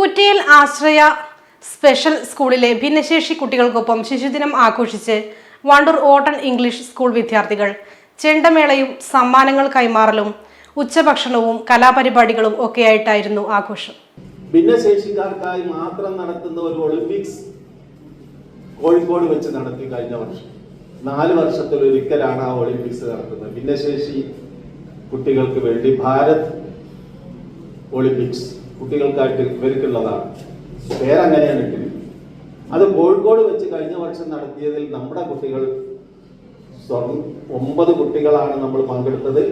കുറ്റിയിൽ ആശ്രയ special സ്കൂളിലെ ഭിന്നശേഷി കുട്ടികൾക്കൊപ്പം ശിശുദിനം ആഘോഷിച്ച് വണ്ടൂർ ഓട്ടൺ ഇംഗ്ലീഷ് സ്കൂൾ വിദ്യാർത്ഥികൾ ചെണ്ടമേളയും സമ്മാനങ്ങൾ കൈമാറലും ഉച്ചഭക്ഷണവും കലാപരിപാടികളും ഒക്കെയായിട്ടായിരുന്നു ആഘോഷം. ഭിന്നശേഷിക്കാർക്കായി മാത്രം നടത്തുന്ന ഒരു ഒളിമ്പിക്സ് കോഴിക്കോട് വെച്ച് നടത്തി കഴിഞ്ഞ വർഷം. നാല് വർഷത്തിൽ ഒരിക്കലാണ് ആ ഒളിമ്പിക്സ് നടത്തുന്നത്. ഭിന്നശേഷി കുട്ടികൾക്ക് വേണ്ടി ഭാരത് ഒളിമ്പിക്സ് കുട്ടികൾക്കായിട്ട് ഇവർക്കുള്ളതാണ്. പേരങ്ങനെയാണ് ഇട്ടിരിക്കുന്നത് അത് കോഴിക്കോട് വെച്ച് കഴിഞ്ഞ വർഷം നടത്തിയതിൽ നമ്മുടെ കുട്ടികൾ സ്വർണ ഒമ്പത് കുട്ടികളാണ് നമ്മൾ പങ്കെടുത്തത്.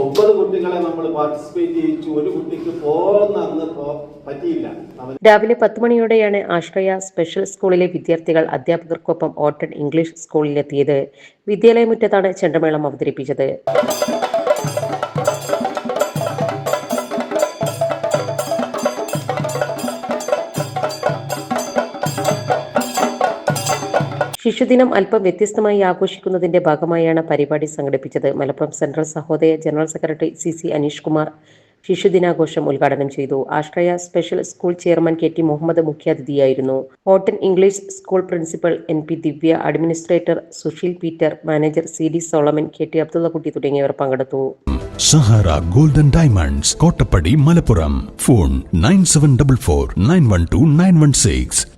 ഒമ്പത് കുട്ടികളെ നമ്മൾ പാർട്ടിസിപ്പേറ്റ് ചെയ്യിച്ചു. ഒരു കുട്ടിക്ക് പോകുന്ന അന്ന് പറ്റിയില്ല. രാവിലെ പത്ത് മണിയോടെയാണ് ആശ്രയ സ്പെഷ്യൽ സ്കൂളിലെ വിദ്യാർത്ഥികൾ അധ്യാപകർക്കൊപ്പം ഓട്ടൺ ഇംഗ്ലീഷ് സ്കൂളിലെത്തിയത്. വിദ്യാലയമുറ്റത്താണ് ചെണ്ടമേളം അവതരിപ്പിച്ചത്. ശിശുദിനം അല്പം വ്യത്യസ്തമായി ആഘോഷിക്കുന്നതിന്റെ ഭാഗമായാണ് പരിപാടി സംഘടിപ്പിച്ചത്. Malappuram central Sahodaya general secretary C C Aneesh Kumar ശിശുദിനാഘോഷം ഉദ്ഘാടനം ചെയ്തു. Ashraya special school chairman K T Muhammad മുഖ്യാതിഥിയായിരുന്നു. Houten English school principal N P Divya administrator Susheel Peter manager C D Solomon K T Abdullakutty തുടങ്ങിയവർ പങ്കെടുത്തു. Sahara golden diamonds Kottappadi Malappuram. Phone nine seven double four nine one two nine one six.